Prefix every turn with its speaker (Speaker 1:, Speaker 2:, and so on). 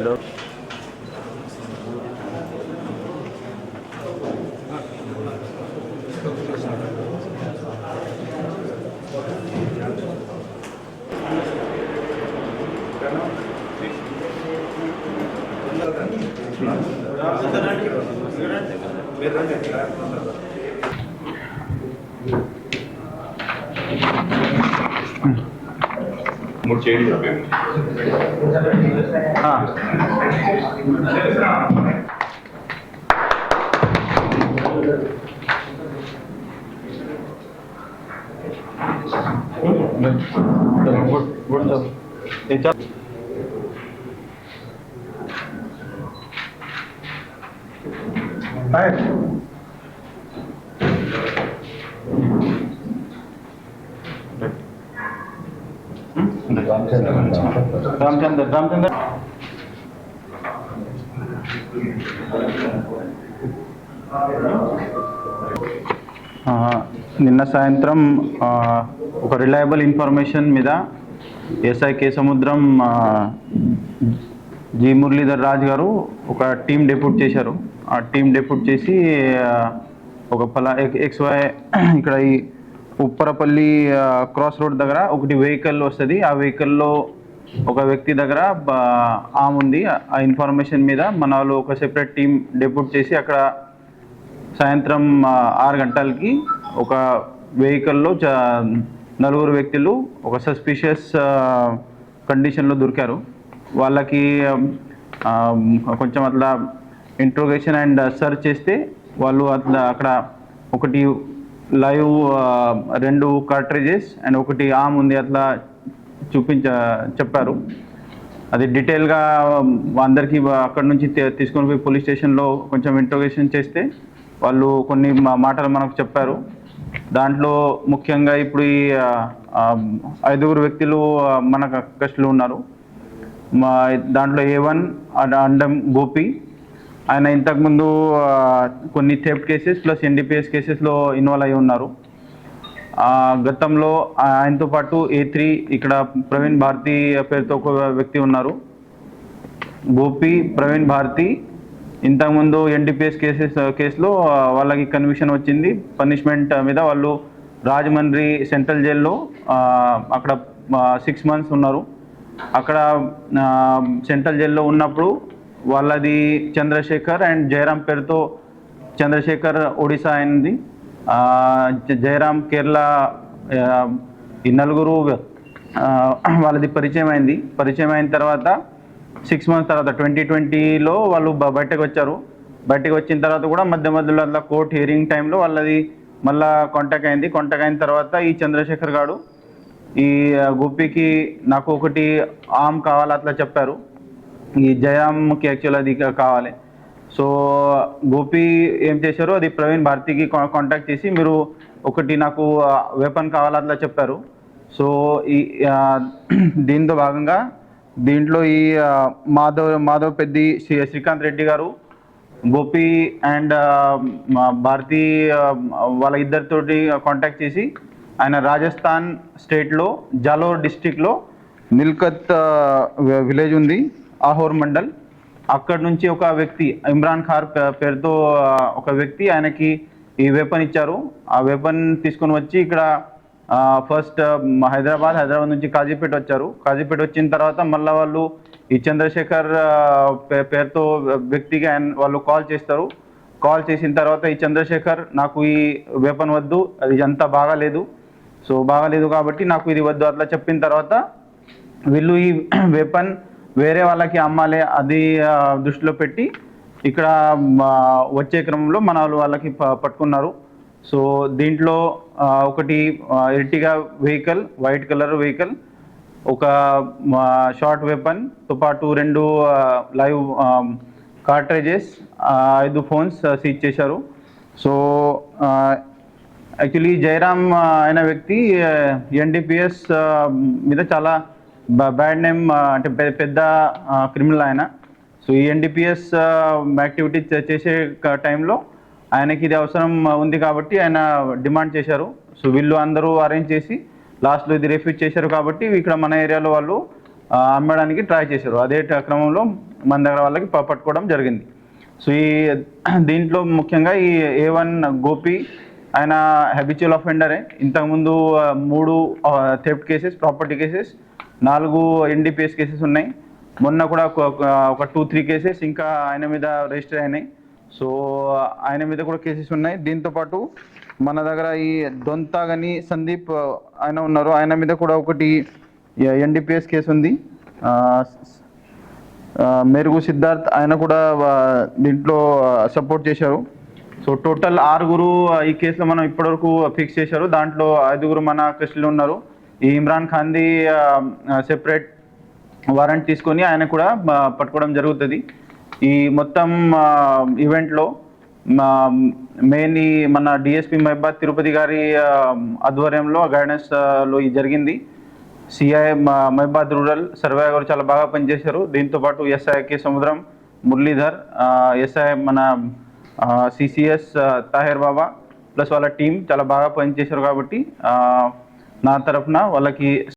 Speaker 1: Hello. మూడు చేయండి చెప్పండి
Speaker 2: రామచంద్ర రామచంద్ర నిన్న సాయంత్రం ఒక రిలయబుల్ ఇన్ఫర్మేషన్ మీద SI K Samudram G Muralidhar Raj గారు ఒక టీం డెప్యూట్ చేశారు. ఆ టీం డెప్యూట్ చేసి ఒక పలా ఎక్స్ వై ఇక్కడ ఈ ఉప్పరపల్లి క్రాస్ రోడ్ దగ్గర ఒకటి వెహికల్ వస్తుంది. ఆ వెహికల్లో ఒక వ్యక్తి దగ్గర ఆమె ఉంది. ఆ ఇన్ఫర్మేషన్ మీద మన వాళ్ళు ఒక సెపరేట్ టీం డెప్యూట్ చేసి అక్కడ సాయంత్రం ఆరు గంటలకి ఒక వెహికల్లో చ నలుగురు వ్యక్తులు ఒక సస్పిషియస్ కండిషన్లో దొరికారు. వాళ్ళకి కొంచెం అట్లా ఇంట్రోగేషన్ అండ్ సర్చ్ చేస్తే వాళ్ళు అట్లా అక్కడ ఒకటి లైవ్ రెండు కార్ట్రేజెస్ అండ్ ఒకటి ఆమ్ ఉంది అట్లా చూపించ చెప్పారు. అది డీటెయిల్గా um, అందరికీ అక్కడ నుంచి తీసుకొని పోయి పోలీస్ స్టేషన్లో కొంచెం ఇంట్రోగేషన్ చేస్తే వాళ్ళు కొన్ని మాటలు మనకు చెప్పారు. దాంట్లో ముఖ్యంగా ఇప్పుడు ఈ ఐదుగురు వ్యక్తులు మనకు మన ఉన్నారు. మా దాంట్లో ఏ వన్ అండం గోపి ఆయన ఇంతకుముందు కొన్ని థెఫ్ట్ కేసెస్ ప్లస్ ఎన్డీపీఎస్ కేసెస్లో ఇన్వాల్వ్ అయి ఉన్నారు. గతంలో ఆయనతో పాటు ఏ త్రీ ఇక్కడ ప్రవీణ్ భారతి పేరుతో ఒక వ్యక్తి ఉన్నారు. గోపి ప్రవీణ్ భారతి. ఇంతకుముందు ఎన్డీపీఎస్ కేసెస్ కేసులో వాళ్ళకి కన్విషన్ వచ్చింది. పనిష్మెంట్ మీద వాళ్ళు రాజమండ్రి సెంట్రల్ జైల్లో అక్కడ సిక్స్ మంత్స్ ఉన్నారు. అక్కడ సెంట్రల్ జైల్లో ఉన్నప్పుడు వాళ్ళది చంద్రశేఖర్ అండ్ జయరాం పేరుతో చంద్రశేఖర్ ఒడిశా అయింది. జయరామ్ జయరాం కేరళ ఈ నలుగురు వాళ్ళది పరిచయం అయింది. పరిచయం అయిన తర్వాత సిక్స్ మంత్స్ తర్వాత ట్వంటీ ట్వంటీలో వాళ్ళు బయటకు వచ్చారు. బయటకు వచ్చిన తర్వాత కూడా మధ్య మధ్యలో అట్లా కోర్ట్ హియరింగ్ టైంలో వాళ్ళది మళ్ళా కాంటాక్ట్ అయింది. కాంటాక్ట్ అయిన తర్వాత ఈ చంద్రశేఖర్ గారు ఈ గుప్పికి గోపికి నాకు ఒకటి ఆమ్ కావాలి అట్లా చెప్పారు. ఈ జయరామ్కి యాక్చువల్ అది కావాలి. సో గోపి ఏం చేశారు? అది ప్రవీణ్ భారతికి కా- కాంటాక్ట్ చేసి మీరు ఒకటి నాకు వెపన్ కావాలి అట్లా చెప్పారు. సో ఈ దీంతో భాగంగా దీంట్లో ఈ మాధవ్ మాధవ్ పెద్ది శ్రీ- శ్రీకాంత్ రెడ్డి గారు గోపి అండ్ భారతి వాళ్ళ ఇద్దరితోటి కాంటాక్ట్ చేసి ఆయన రాజస్థాన్ స్టేట్లో జాలోర్ డిస్టిక్లో మిల్కత్ విలేజ్ ఉంది. ఆహోర్ మండల్. అక్కడ నుంచి ఒక వ్యక్తి ఇమ్రాన్ ఖార్ పేరుతో ఒక వ్యక్తి ఆయనకి ఈ వెపన్ ఇచ్చారు. ఆ వెపన్ తీసుకొని వచ్చి ఇక్కడ ఫస్ట్ హైదరాబాద్ హైదరాబాద్ నుంచి కాజీపేట వచ్చారు. కాజీపేట వచ్చిన తర్వాత మళ్ళీ వాళ్ళు ఈ చంద్రశేఖర్ పే- పేరుతో వ్యక్తికి ఆయన వాళ్ళు కాల్ చేస్తారు. కాల్ చేసిన తర్వాత ఈ చంద్రశేఖర్ నాకు ఈ వెపన్ వద్దు అది అంతా బాగాలేదు సో బాగాలేదు కాబట్టి నాకు ఇది వద్దు అట్లా చెప్పిన తర్వాత వీళ్ళు ఈ వెపన్ వేరే వాళ్ళకి అమ్మాలి అది దృష్టిలో పెట్టి ఇక్కడ వచ్చే క్రమంలో మన వాళ్ళు వాళ్ళకి ప- పట్టుకున్నారు. సో దీంట్లో ఒకటి Ertiga vehicle white colour vehicle ఒక షార్ట్ వెపన్తో పాటు రెండు లైవ్ కార్ట్రేజెస్ ఐదు ఫోన్స్ సీజ్ చేశారు. సో యాక్చువల్లీ జయరామ్ అయిన అనే వ్యక్తి ఎన్డీపీఎస్ మీద చాలా బ్యాడ్ నేమ్ అంటే పెద్ద పెద్ద క్రిమినల్ ఆయన. సో ఈ ఎన్డీపీఎస్ యాక్టివిటీ చేసే టైంలో ఆయనకి ఇది అవసరం ఉంది కాబట్టి ఆయన డిమాండ్ చేశారు. సో వీళ్ళు అందరూ అరేంజ్ చేసి లాస్ట్లో ఇది రిఫ్యూజ్ చేశారు కాబట్టి ఇక్కడ మన ఏరియాలో వాళ్ళు అమ్మడానికి ట్రై చేశారు. అదే క్రమంలో మన దగ్గర వాళ్ళకి పట్టుకోవడం జరిగింది. సో ఈ దీంట్లో ముఖ్యంగా ఈ ఏ వన్ గోపి ఆయన హ్యాబిచువల్ అఫెండరే ఇంతకుముందు మూడు థెఫ్ట్ కేసెస్ ప్రాపర్టీ కేసెస్ నాలుగు ఎన్డీపీఎస్ కేసెస్ ఉన్నాయి. మొన్న కూడా ఒక- టూ త్రీ కేసెస్ ఇంకా ఆయన మీద రిజిస్టర్ అయినాయి. సో ఆయన మీద కూడా కేసెస్ ఉన్నాయి. దీంతో పాటు మన దగ్గర ఈ దొంతాగని సందీప్ ఆయన ఉన్నారు. ఆయన మీద కూడా ఒకటి ఎన్డీపీఎస్ కేసు ఉంది. మెరుగు సిద్ధార్థ్ ఆయన కూడా దీంట్లో సపోర్ట్ చేశారు. సో టోటల్ ఆరుగురు ఈ కేసులో మనం ఇప్పటివరకు ఫిక్స్ చేశారు. దాంట్లో ఐదుగురు మన కస్టడీలో ఉన్నారు. ఈ ఇమ్రాన్ ఖాన్ది సెపరేట్ వారెంట్ తీసుకొని ఆయన కూడా పట్టుకోవడం జరుగుతుంది. ఈ మొత్తం ఈవెంట్లో మెయిన్ మన డిఎస్పి మహబాద్ తిరుపతి గారి ఆధ్వర్యంలో గైడెన్స్లో ఇది జరిగింది. సిఐ మహబాద్ రూరల్ సర్వే గారు చాలా బాగా పనిచేశారు. దీంతో పాటు SI K Samudram Muralidhar SI మన సిసిఎస్ తాహిర్ బాబా ప్లస్ వాళ్ళ టీం చాలా బాగా పనిచేశారు కాబట్టి నా తరఫున వాళ్ళకి